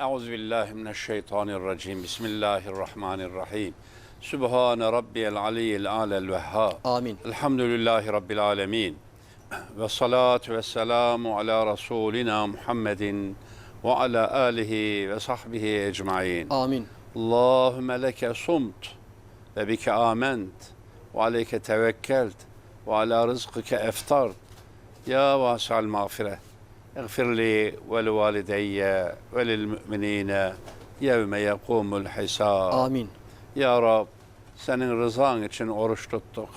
أعوذ بالله من الشيطان الرجيم. بسم الله الرحمن الرحيم. سبحان ربي العلي الأعلى الوهاب. آمين. الحمد لله رب العالمين. والصلاة والسلام على رسولنا محمد وعلى آله وصحبه أجمعين. آمين. اللهم لك صمت وبك آمنت وعليك توكلت وعلى رزقك أفطرت. يا واسع المغفرة. اغفر لي ولوالدي وللمؤمنين يوم يقوم الحساب. Amin. Ya Rab, senin rızan için oruç tuttuk.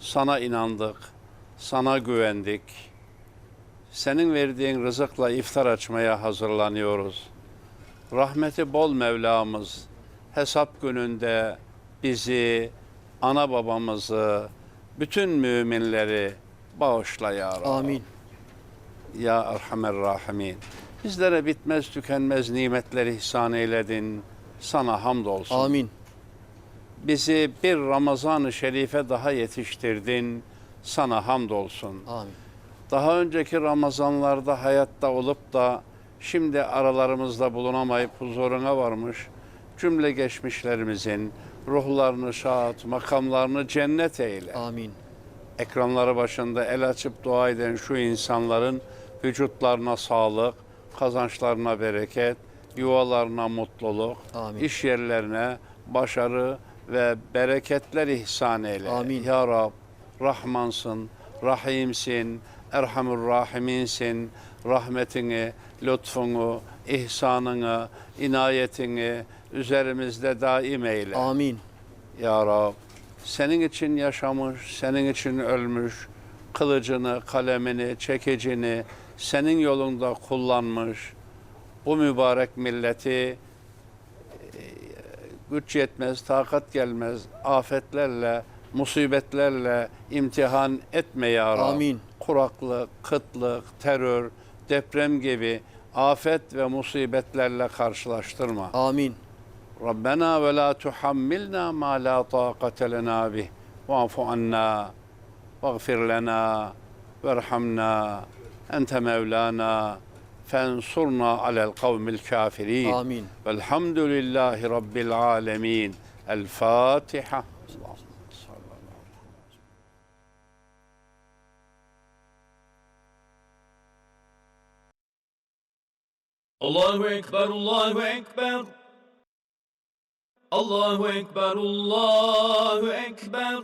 Sana inandık, sana güvendik. Senin verdiğin rızıkla iftar açmaya hazırlanıyoruz. Rahmeti bol Mevlamız, hesap gününde bizi, ana babamızı, bütün müminleri bağışla ya Rab. Amin. Ya Erhamer Rahimin. Bizlere bitmez tükenmez nimetleri ihsan eyledin. Sana hamdolsun. Amin. Bizi bir Ramazan-ı Şerife daha yetiştirdin. Sana hamdolsun. Amin. Daha önceki Ramazanlarda hayatta olup da şimdi aralarımızda bulunamayıp huzuruna varmış cümle geçmişlerimizin ruhlarını şahat, makamlarını cennet eyle. Amin. Ekranları başında el açıp dua eden şu insanların vücutlarına sağlık, kazançlarına bereket, yuvalarına mutluluk, Amin. iş yerlerine başarı ve bereketler ihsan eyle. Amin. Ya Rab, Rahmansın, Rahimsin, Erhamur Rahiminsin. Rahmetini, lütfunu, ihsanını, inayetini üzerimizde daim eyle. Amin. Ya Rab, senin için yaşamış, senin için ölmüş, kılıcını, kalemini, çekicini senin yolunda kullanmış bu mübarek milleti e, güç yetmez, takat gelmez afetlerle, musibetlerle imtihan etme ya Rab. Amin. Kuraklık, kıtlık, terör, deprem gibi afet ve musibetlerle karşılaştırma. Amin. Rabbena ve la tuhammilna ma la taqate lena bih. Va'fu anna, vaghfir lena, verhamna. أنت مولانا فانصرنا على القوم الكافرين. آمين. والحمد لله رب العالمين. الفاتحة. الله أكبر الله أكبر. الله أكبر الله أكبر.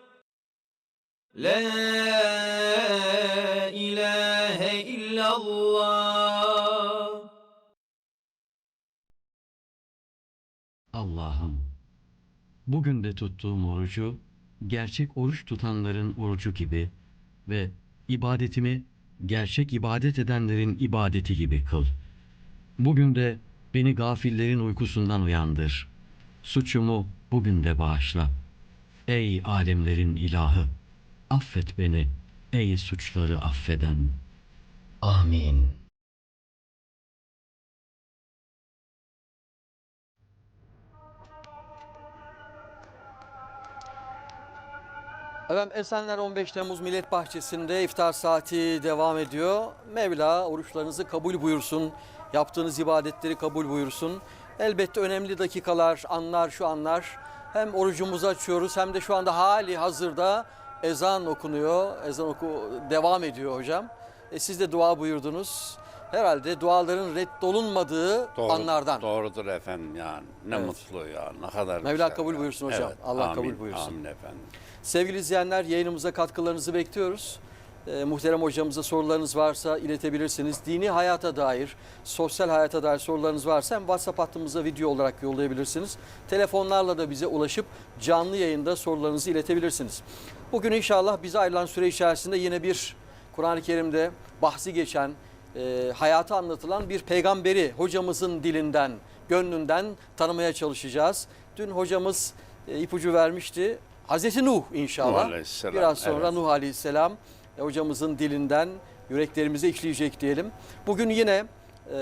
La ilahe illallah. Allah'ım, bugün de tuttuğum orucu gerçek oruç tutanların orucu gibi ve ibadetimi gerçek ibadet edenlerin ibadeti gibi kıl. Bugün de beni gafillerin uykusundan uyandır. Suçumu bugün de bağışla. Ey alemlerin ilahı, affet beni ey suçları affeden. Amin. Efendim Esenler 15 Temmuz Millet Bahçesi'nde iftar saati devam ediyor. Mevla oruçlarınızı kabul buyursun. Yaptığınız ibadetleri kabul buyursun. Elbette önemli dakikalar, anlar, şu anlar. Hem orucumuzu açıyoruz hem de şu anda hali hazırda ezan okunuyor. Ezan oku devam ediyor hocam. E, siz de dua buyurdunuz. herhalde duaların reddolunmadığı Doğru- anlardan. Doğrudur efendim yani. Ne Evet. mutlu ya. Ne kadar Mevla güzel kabul ya. buyursun hocam. Allah amin, kabul buyursun. Amin efendim. Sevgili izleyenler yayınımıza katkılarınızı bekliyoruz. Ee, muhterem hocamıza sorularınız varsa iletebilirsiniz. Dini hayata dair, sosyal hayata dair sorularınız varsa hem WhatsApp hattımıza video olarak yollayabilirsiniz. Telefonlarla da bize ulaşıp canlı yayında sorularınızı iletebilirsiniz. Bugün inşallah bize ayrılan süre içerisinde yine bir Kur'an-ı Kerim'de bahsi geçen, e, hayatı anlatılan bir peygamberi hocamızın dilinden, gönlünden tanımaya çalışacağız. Dün hocamız e, ipucu vermişti. Hazreti Nuh inşallah. Nuh Biraz sonra evet. Nuh Aleyhisselam e, hocamızın dilinden yüreklerimize işleyecek diyelim. Bugün yine e,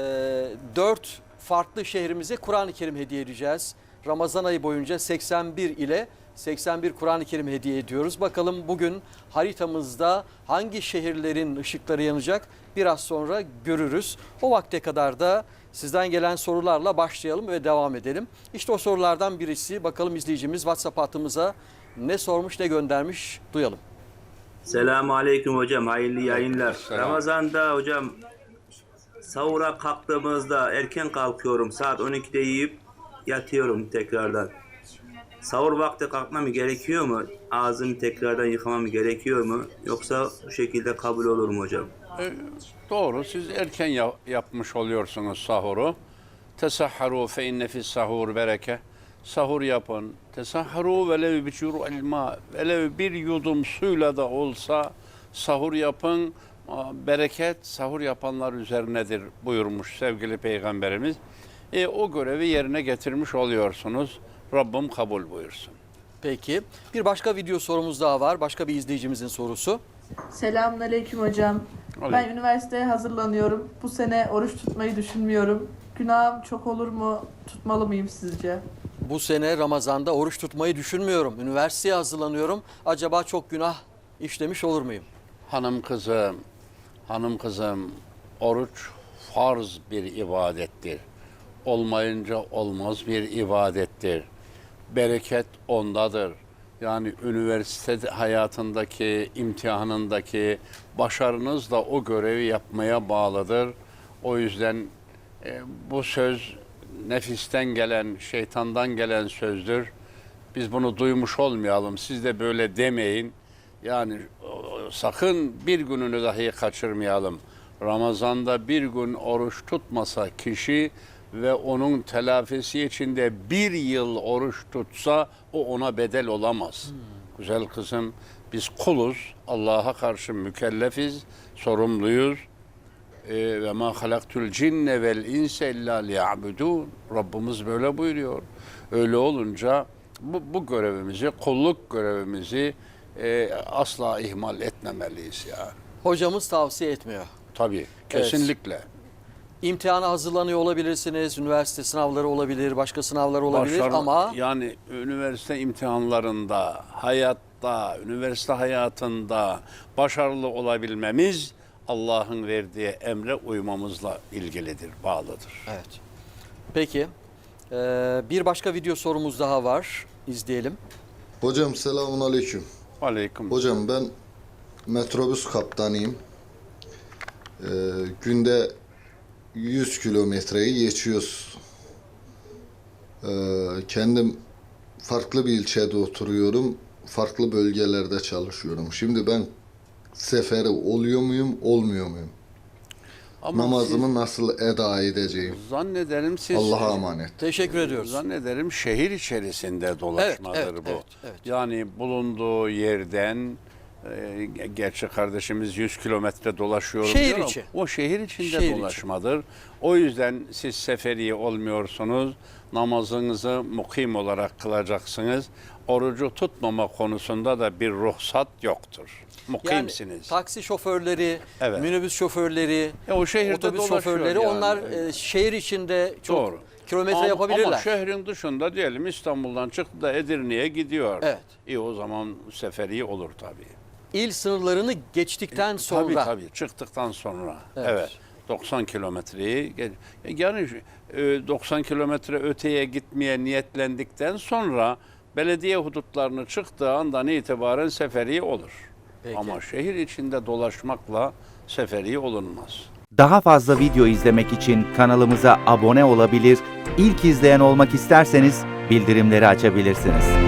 dört farklı şehrimize Kur'an-ı Kerim hediye edeceğiz. Ramazan ayı boyunca 81 ile 81 Kur'an-ı Kerim hediye ediyoruz. Bakalım bugün haritamızda hangi şehirlerin ışıkları yanacak biraz sonra görürüz. O vakte kadar da sizden gelen sorularla başlayalım ve devam edelim. İşte o sorulardan birisi bakalım izleyicimiz WhatsApp hattımıza ne sormuş ne göndermiş duyalım. Selamun Aleyküm hocam. Hayırlı yayınlar. Selam. Ramazan'da hocam sahura kalktığımızda erken kalkıyorum. Saat 12'de yiyip yatıyorum tekrardan. Sahur vakti kalkmam gerekiyor mu? Ağzımı tekrardan yıkamam gerekiyor mu? Yoksa bu şekilde kabul olur mu hocam? E, doğru. Siz erken ya- yapmış oluyorsunuz sahuru. Tesahharu fe inne fis sahur bereke. Sahur yapın. Tesahharu velev bi cür'il ma. Velev bir yudum suyla da olsa sahur yapın. Bereket sahur yapanlar üzerinedir buyurmuş sevgili peygamberimiz. E, o görevi yerine getirmiş oluyorsunuz. Rabbim kabul buyursun. Peki bir başka video sorumuz daha var. Başka bir izleyicimizin sorusu. Selamünaleyküm hocam. Ben Aleyküm. üniversiteye hazırlanıyorum. Bu sene oruç tutmayı düşünmüyorum. Günahım çok olur mu? Tutmalı mıyım sizce? Bu sene Ramazan'da oruç tutmayı düşünmüyorum. Üniversiteye hazırlanıyorum. Acaba çok günah işlemiş olur muyum? Hanım kızım, hanım kızım, oruç farz bir ibadettir. Olmayınca olmaz bir ibadettir. Bereket ondadır. Yani üniversite hayatındaki, imtihanındaki başarınız da o görevi yapmaya bağlıdır. O yüzden e, bu söz nefisten gelen, şeytandan gelen sözdür. Biz bunu duymuş olmayalım. Siz de böyle demeyin. Yani sakın bir gününü dahi kaçırmayalım. Ramazanda bir gün oruç tutmasa kişi ve onun telafisi içinde bir yıl oruç tutsa o ona bedel olamaz. Güzel kızım biz kuluz. Allah'a karşı mükellefiz, sorumluyuz. Ee, ve ma halaktul cinne vel inse illa liya'budun. Rabbimiz böyle buyuruyor. Öyle olunca bu, bu görevimizi, kulluk görevimizi e, asla ihmal etmemeliyiz ya. Hocamız tavsiye etmiyor. Tabii, kesinlikle. İmtihana hazırlanıyor olabilirsiniz. Üniversite sınavları olabilir, başka sınavlar olabilir Başarı- ama yani üniversite imtihanlarında, hayatta, üniversite hayatında başarılı olabilmemiz Allah'ın verdiği emre uymamızla ilgilidir, bağlıdır. evet. Peki. Ee, bir başka video sorumuz daha var. İzleyelim. Hocam selamun aleyküm. Aleyküm. Hocam ben metrobüs kaptanıyım. Ee, günde 100 kilometreyi geçiyoruz. Ee, kendim farklı bir ilçede oturuyorum. Farklı bölgelerde çalışıyorum. Şimdi ben seferi oluyor muyum, olmuyor muyum? Ama Namazımı nasıl eda edeceğim? siz- zannederim siz Allah'a emanet. Teşekkür ediyoruz. Zannederim şehir içerisinde dolaşmadır evet, bu. evet, evet. Yani bulunduğu yerden e, gerçi kardeşimiz 100 kilometre dolaşıyorum Şehir diyor içi. O şehir içinde Şehir içi. dolaşmadır. O yüzden siz seferi olmuyorsunuz. Namazınızı mukim olarak kılacaksınız. Orucu tutmama konusunda da bir ruhsat yoktur. Yani Mukimsiniz. taksi şoförleri, Evet. minibüs şoförleri, E, o şehirde otobüs şoförleri yani. onlar e, şehir içinde çok Doğru. kilometre Ama- yapabilirler. Ama şehrin dışında diyelim İstanbul'dan çıktı da Edirne'ye gidiyor. Evet. İyi o zaman seferi olur tabii. İl sınırlarını geçtikten sonra Tabii tabii çıktıktan sonra. Evet. Evet. 90 kilometreyi ge- yani e, 90 kilometre öteye gitmeye niyetlendikten sonra belediye hudutlarını çıktığı andan itibaren seferi olur. Peki. Ama şehir içinde dolaşmakla seferi olunmaz. Daha fazla video izlemek için kanalımıza abone olabilir, ilk izleyen olmak isterseniz bildirimleri açabilirsiniz.